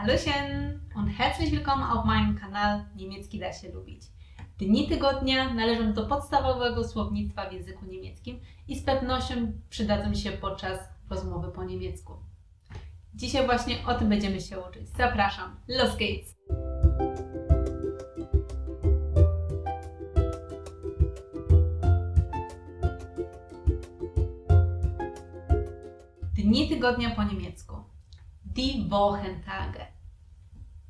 Hallöchen und herzlich willkommen auf meinem Kanal Niemiecki da się lubić. Dni tygodnia należą do podstawowego słownictwa w języku niemieckim i z pewnością przydadzą się podczas rozmowy po niemiecku. Dzisiaj właśnie o tym będziemy się uczyć. Zapraszam. Los geht's! Dni tygodnia po niemiecku. Die Wochentage.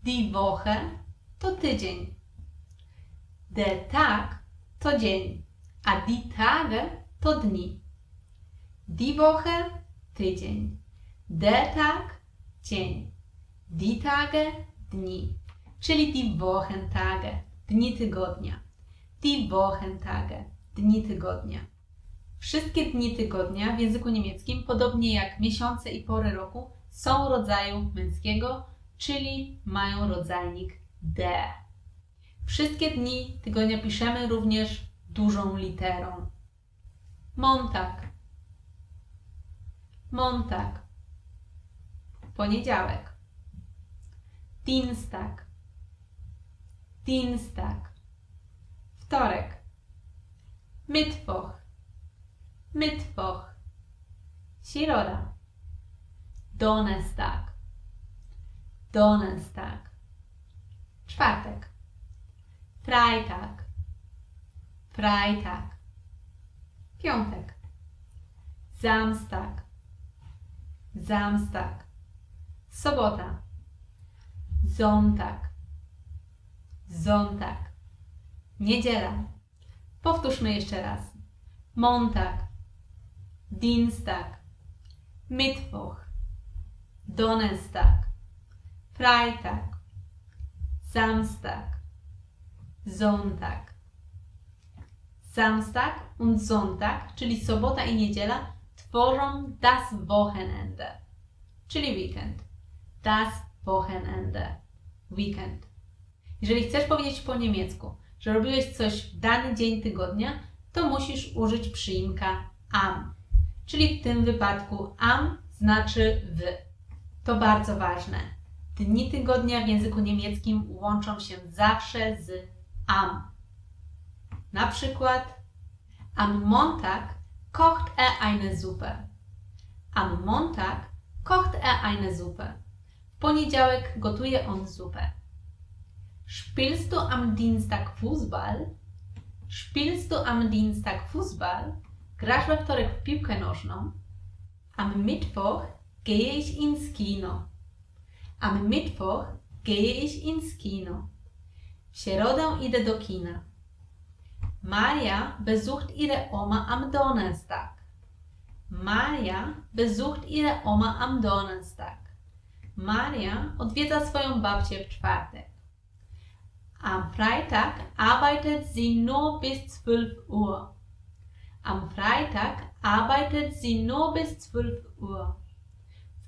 Die Woche to tydzień. Der Tag to dzień, a die Tage to dni. Die Woche tydzień. Der Tag dzień. Die Tage dni. Czyli die Wochentage dni tygodnia. Die Wochentage dni tygodnia. Wszystkie dni tygodnia w języku niemieckim, podobnie jak miesiące i pory roku, są rodzaju męskiego, czyli mają rodzajnik der. Wszystkie dni tygodnia piszemy również dużą literą. Montag. Montag. Poniedziałek. Dienstag. Dienstag. Wtorek. Mittwoch. Mittwoch. Środa. Donnerstag. Donnerstag. Czwartek. Freitag. Freitag. Piątek. Samstag. Samstag. Sobota. Sonntag. Sonntag. Niedziela. Powtórzmy jeszcze raz. Montag. Dienstag. Mittwoch. Donnerstag. Freitag. Samstag. Sonntag. Samstag und Sonntag, czyli sobota i niedziela, tworzą das Wochenende, czyli weekend. Das Wochenende. Weekend. Jeżeli chcesz powiedzieć po niemiecku, że robiłeś coś w dany dzień tygodnia, to musisz użyć przyimka am. Czyli w tym wypadku am znaczy w. To bardzo ważne. Dni tygodnia w języku niemieckim łączą się zawsze z am. Na przykład am Montag kocht er eine Suppe. Am Montag kocht er eine Suppe. W poniedziałek gotuje on zupę. Spielst du am Dienstag Fußball? Spielst du am Dienstag Fußball? Grasz we wtorek w piłkę nożną? Am Mittwoch gehe ich ins Kino. Am Mittwoch gehe ich ins Kino. W środę idę do kina. Maria besucht ihre Oma am Donnerstag. Maria besucht ihre Oma am Donnerstag. Maria odwiedza swoją babcię w czwartek. Am Freitag arbeitet sie nur bis 12 Uhr. Am Freitag arbeitet sie nur bis 12 Uhr.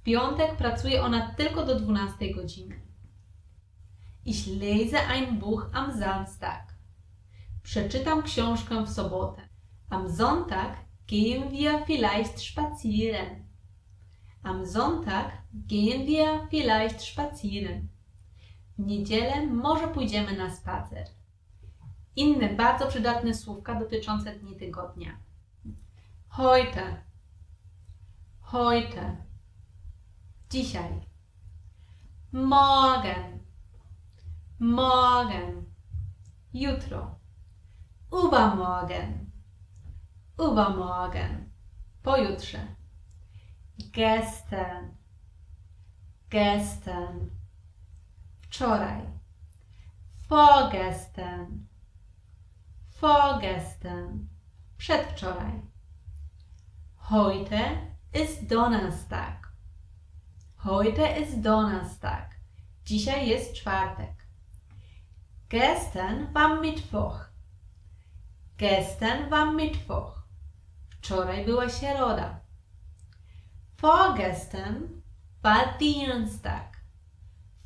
W piątek pracuje ona tylko do 12 godziny. Ich lese ein Buch am Samstag. Przeczytam książkę w sobotę. Am Sonntag gehen wir vielleicht spazieren. Am Sonntag gehen wir vielleicht spazieren. W niedzielę może pójdziemy na spacer. Inne bardzo przydatne słówka dotyczące dni tygodnia. Heute. Heute. Dzisiaj. Morgen. Morgen. Jutro. Übermorgen. Übermorgen. Pojutrze. Gestern. Gestern. Wczoraj. Vorgestern. Vorgestern. Przedwczoraj. Heute ist Donnerstag. Heute ist Donnerstag. Dzisiaj jest czwartek. Gestern war Mittwoch. Gestern war Mittwoch. Wczoraj była środa. Vorgestern war Dienstag.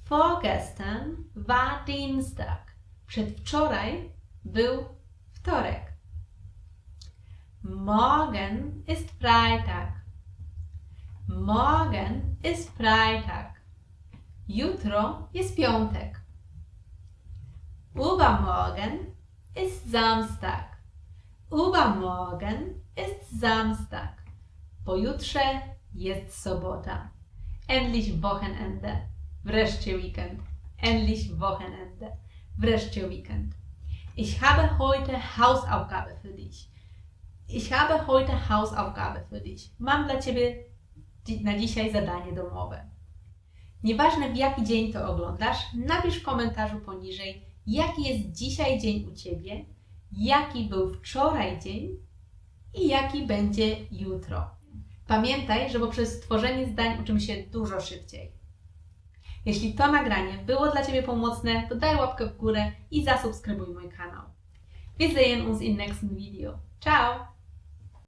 Vorgestern war Dienstag. Przedwczoraj był wtorek. Morgen ist Freitag. Morgen ist Freitag. Jutro jest piątek. Übermorgen ist Samstag. Übermorgen ist Samstag. Pojutrze jest sobota. Endlich Wochenende. Wreszcie weekend. Endlich Wochenende. Wreszcie weekend. Ich habe heute Hausaufgabe für dich. Ich habe heute Hausaufgabe für dich. Mam dla Ciebie na dzisiaj zadanie domowe. Nieważne w jaki dzień to oglądasz, napisz w komentarzu poniżej, jaki jest dzisiaj dzień u Ciebie, jaki był wczoraj dzień i jaki będzie jutro. Pamiętaj, że poprzez tworzenie zdań uczymy się dużo szybciej. Jeśli to nagranie było dla Ciebie pomocne, to daj łapkę w górę i zasubskrybuj mój kanał. Sehen uns im nächsten Video. Ciao!